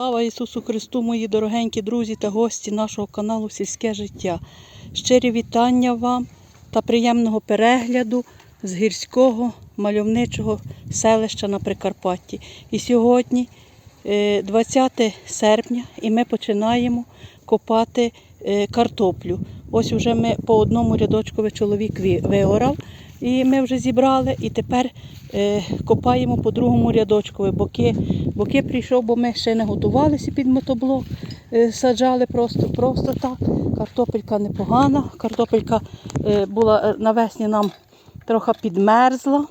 Слава Ісусу Христу, мої дорогенькі друзі та гості нашого каналу Сільське життя. Щирі вітання вам та приємного перегляду з гірського мальовничого селища на Прикарпатті. І сьогодні е, 20 серпня, і ми починаємо копати е, картоплю. Ось уже ми по одному рядочкові чоловік ві- виорав, і ми вже зібрали, і тепер е, копаємо по другому рядочкові. Боки, боки прийшов, бо ми ще не готувалися під мотоблок, е, саджали просто, просто так. Картопелька непогана. Картопелька е, була е, навесні нам трохи підмерзла.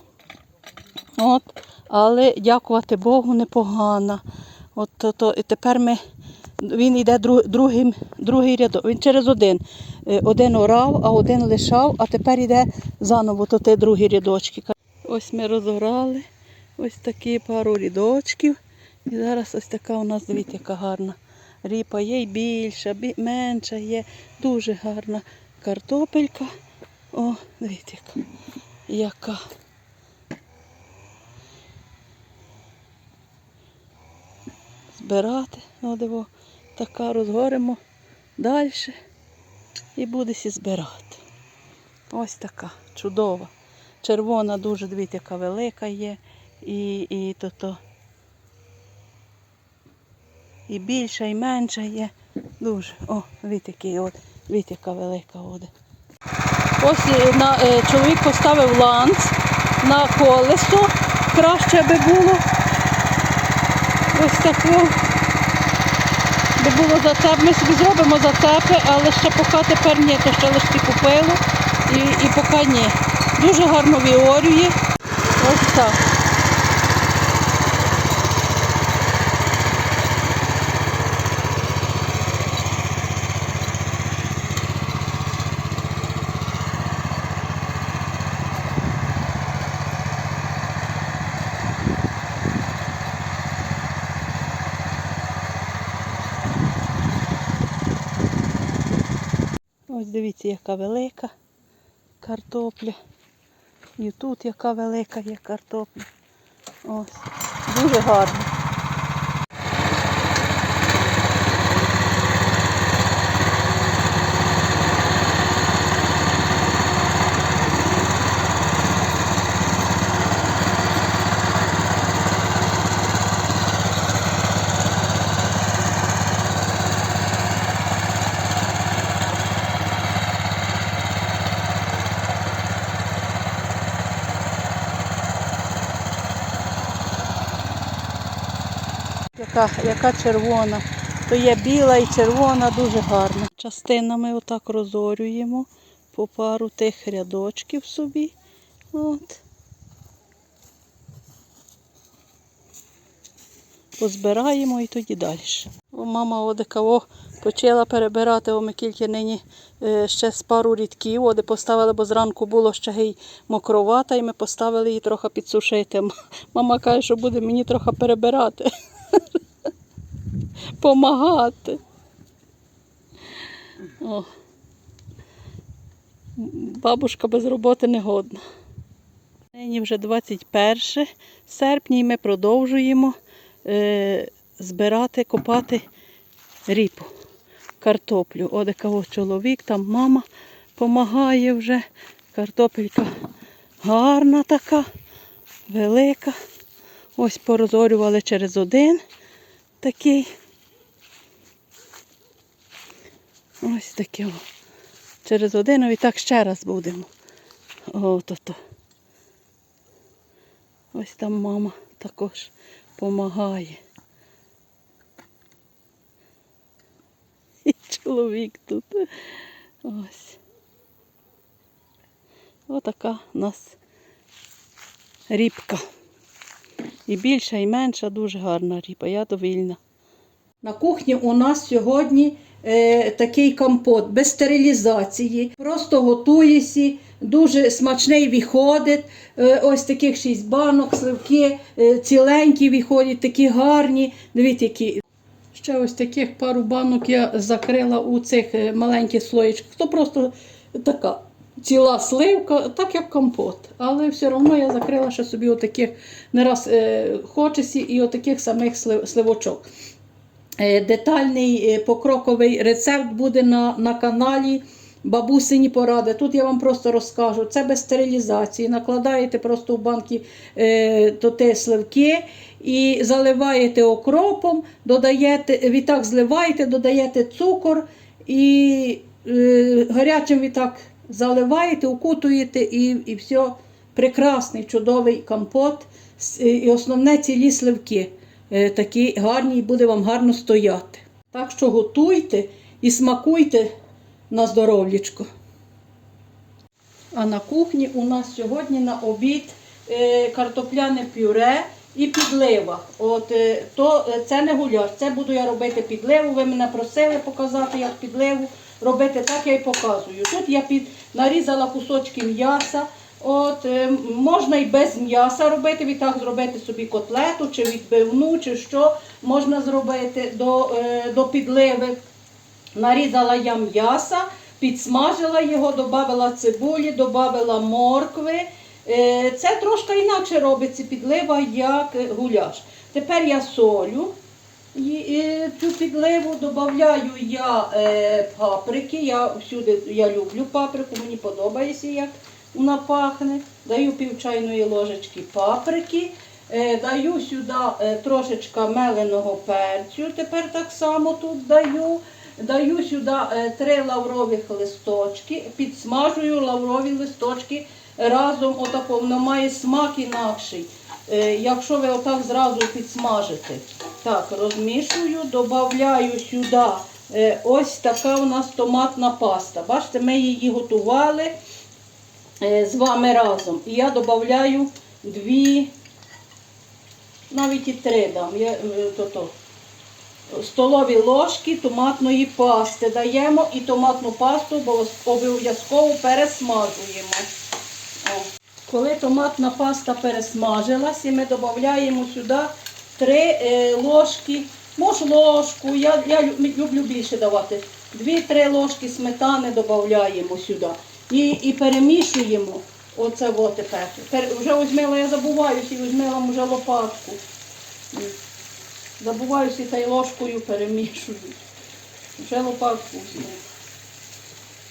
От, але дякувати Богу, непогана. От, то, то, і тепер ми, він йде друг, другим, другий рядок. Він через один. Е, Один орав, а один лишав, а тепер йде заново то те другі рядочки. Ось ми розорали ось такі пару рядочків. І зараз ось така у нас, дивіться, яка гарна. Ріпа є й більша, менша є. Дуже гарна картопелька. О, дивіться, яка. збирати. Ну, диво, така розгоримо далі і буде сі збирати. Ось така чудова. Червона дуже, дивіться, яка велика є. І, і то, то. І більша, і менша є. Дуже. О, дивіться, який от, дивіться, яка велика вода. Ось е, на, е, чоловік поставив ланц на колесо. Краще би було. Ось таку. Би було зацеп. Ми собі зробимо зацепи, але ще поки тепер ні, то ще лише купили. І, і поки ні. Дуже гарно віорює. Ось так. Дивіться, яка велика картопля. І тут яка велика є картопля. Ось. Дуже гарно. Яка, яка червона. То є біла і червона, дуже гарна. Частинами отак розорюємо по пару тих рядочків собі. От. Позбираємо і тоді далі. О, мама одекаво почала перебирати, о, ми тільки нині е, ще з пару рядків, оде поставили, бо зранку було ще гей мокровата, і ми поставили її трохи підсушити. Мама каже, що буде мені трохи перебирати. Помагати. О. Бабушка без роботи не годна. Нині вже 21 серпня і ми продовжуємо е, збирати, копати ріпу, картоплю. Оде кого чоловік, там мама допомагає вже. Картопелька гарна така, велика. Ось порозорювали через один такий. Ось таке. Через один, і так ще раз будемо. О, то то. Ось там мама також допомагає. І чоловік тут. Ось. Отака у нас рібка. І більша, і менша, дуже гарна ріпа. Я довільна. На кухні у нас сьогодні е, такий компот без стерилізації. Просто готуєшся, дуже смачний виходить. Е, ось таких шість банок, сливки е, ціленькі виходять, такі гарні. Дивіться, які. Ще ось таких пару банок я закрила у цих е, маленьких слоєчках. То просто така ціла сливка, так як компот. Але все одно я закрила ще собі отаких не раз е, хочеться і отаких самих слив, сливочок. Е, Детальний е, покроковий рецепт буде на, на каналі Бабусині поради. Тут я вам просто розкажу. Це без стерилізації. Накладаєте просто в банки е, то те сливки і заливаєте окропом, додаєте, відтак зливаєте, додаєте цукор і е, гарячим відтак заливаєте, укутуєте і, і все. Прекрасний, чудовий компот. І основне цілі сливки. Е, Такі гарні і буде вам гарно стояти. Так що готуйте і смакуйте на здоров'ячко. А на кухні у нас сьогодні на обід е, картопляне пюре і підлива. От, е, то, це не гуляш, це буду я робити підливу. Ви мене просили показати, як підливу робити, так я і показую. Тут я під, нарізала кусочки м'яса. От, е, можна і без м'яса робити, відтак зробити собі котлету, чи відбивну, чи що можна зробити до, е, до підливи. Нарізала я м'яса, підсмажила його, додала цибулі, додала моркви. Е, Це трошки інакше робиться підлива, як гуляш. Тепер я солю цю підливу, додаю я паприки. Я всюди я люблю паприку, мені подобається, як вона пахне. Даю пів чайної ложечки паприки. Е, Даю сюди е, трошечка меленого перцю, тепер так само тут даю. Даю сюди е, три лаврових листочки, підсмажую лаврові листочки разом, отако, воно має смак інакший. Якщо ви отак зразу підсмажите. Так, розмішую, додаю сюди ось така у нас томатна паста. Бачите, ми її готували з вами разом. І я додаю дві, навіть і три дам. Я, е, то-то столові ложки томатної пасти даємо і томатну пасту обов'язково пересмажуємо. О. Коли томатна паста пересмажилась, і ми додаємо сюди 3 ложки, може ложку, я, я люблю більше давати. 2-3 ложки сметани додаємо сюди. І, і перемішуємо. Оце от тепер. Тепер вже візьмила, я забуваюся, і візьмила вже лопатку. Забуваюся та й ложкою перемішую. Вже лопатку візьму.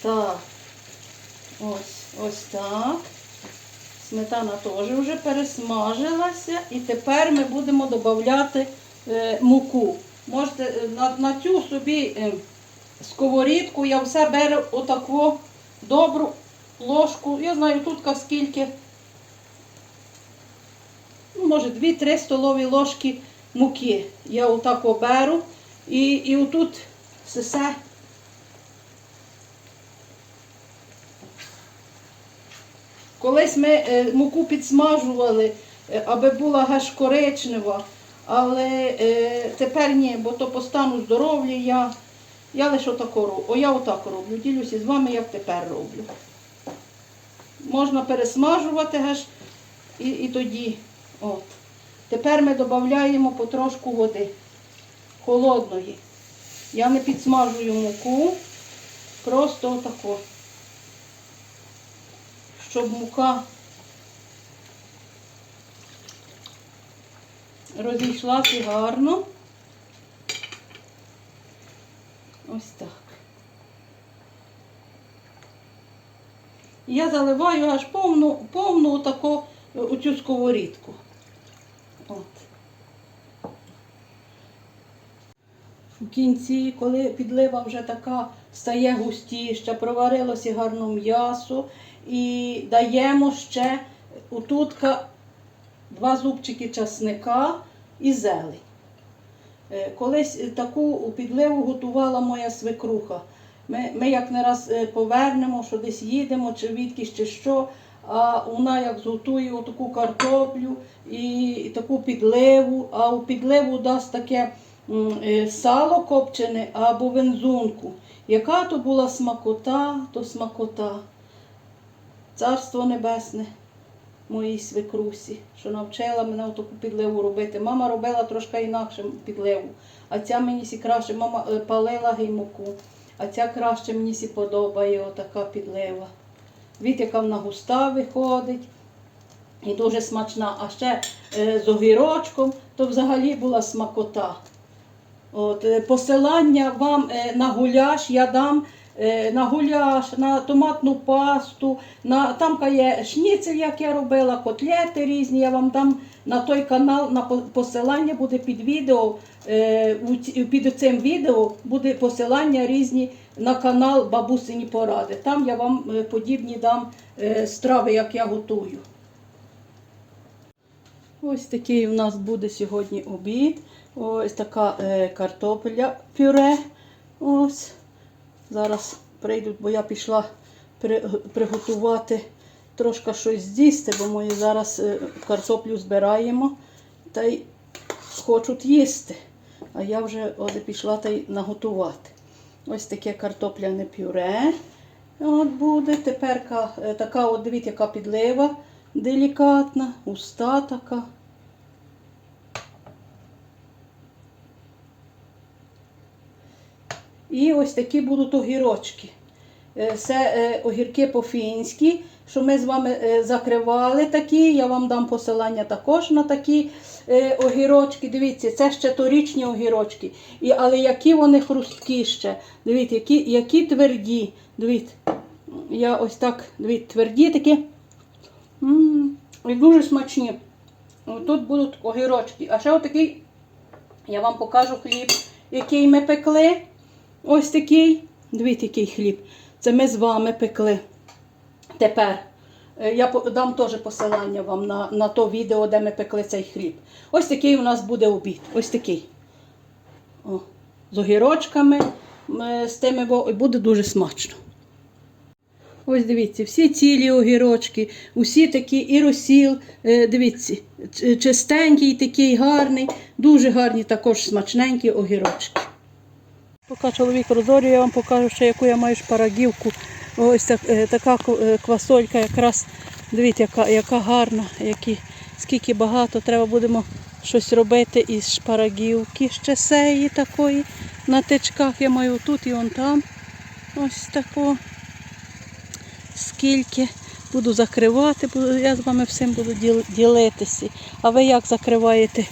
Так. Ось, ось так. Сметана теж вже пересмажилася. І тепер ми будемо додати е, муку. Можете е, на, на цю собі е, сковорідку я все беру отаку добру ложку. Я знаю тут скільки. Ну, може, 2-3 столові ложки муки. Я отак беру і, і отут все Колись ми е, муку підсмажували, е, аби була гаш коричнева, але е, тепер ні, бо то по стану здоров'я я, я лише отако роблю. О, я отак роблю. Ділюся з вами, як тепер роблю. Можна пересмажувати гаш і, і тоді. От. Тепер ми додаємо потрошку води холодної. Я не підсмажую муку, просто отако щоб мука розійшлася гарно. Ось так. Я заливаю аж повну, повну таку оцю сковорідку. От. В кінці, коли підлива вже така стає густіша, проварилося гарно м'ясо, і даємо ще утутка два зубчики часника і зелень. Е, Колись е, таку підливу готувала моя свекруха. Ми, ми як не раз е, повернемо, що десь їдемо, чи відкись, чи що. А вона як зготує таку картоплю і, таку підливу, а у підливу дасть таке сало копчене або вензунку. Яка то була смакота, то смакота. Царство небесне моїй свекрусі, що навчила мене таку підливу робити. Мама робила трошки інакше підливу, а ця мені сі краще, мама е, палила геймуку, а ця краще мені сі подобає отака підлива. Від яка вона густа виходить і дуже смачна. А ще е, з огірочком, то взагалі була смакота. От, е, посилання вам е, на гуляш я дам. Е, На гуляш, на томатну пасту, на там є шніцель, як я робила, котлети різні. Я вам дам на той канал на посилання буде під відео. е, Під цим відео буде посилання різні на канал Бабусині Поради. Там я вам е, подібні дам страви, як я готую. Ось такий у нас буде сьогодні обід. Ось така картопля пюре. Ось. Зараз прийдуть, бо я пішла при, приготувати трошки щось з'їсти, бо ми зараз е, картоплю збираємо та й хочуть їсти. А я вже от пішла та й наготувати. Ось таке картопляне пюре. От буде. Тепер е, така, от дивіться, яка підлива делікатна, уста така. І ось такі будуть огірочки. Е, Це е, огірки по-фінськи, що ми з вами е, закривали такі. Я вам дам посилання також на такі огірочки. Дивіться, це ще торічні огірочки. І, але які вони хрусткі ще. Дивіться, які, які тверді. Дивіться, я ось так, дивіться, тверді такі. М, І дуже смачні. Тут будуть огірочки. А ще отакий, я вам покажу хліб, який ми пекли. Ось такий. Дивіться, який хліб. Це ми з вами пекли. Тепер е, я дам теж посилання вам на, на то відео, де ми пекли цей хліб. Ось такий у нас буде обід. Ось такий. О, з огірочками, е, з тими, бо- буде дуже смачно. Ось дивіться, всі цілі огірочки, усі такі і розсіл, е, дивіться, чистенький, такий гарний, дуже гарні також смачненькі огірочки. Поки чоловік розорює, я вам покажу, ще яку я маю шпарагівку. Ось так, е, така е, квасолька якраз, дивіться, яка, яка гарна, які, скільки багато, треба будемо щось робити із шпарагівки, ще сеї такої на тичках. Я маю тут і он там. Ось тако. Скільки буду закривати, я з вами всім буду ділитися. А ви як закриваєте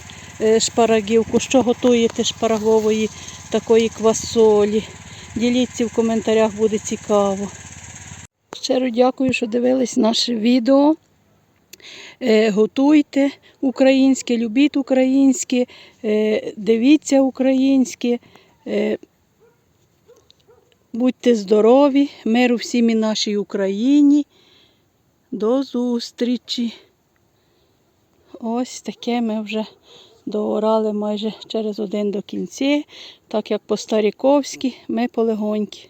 шпарагівку? Що готуєте шпарагової такої квасолі? Діліться в коментарях, буде цікаво. Щиро дякую, що дивились наше відео. Е, Готуйте українське, любіть українське, е, дивіться українське. Е, Будьте здорові, миру всім і нашій Україні. До зустрічі. Ось таке ми вже доорали майже через один до кінці, так як по Старіковськи, ми полегоньки.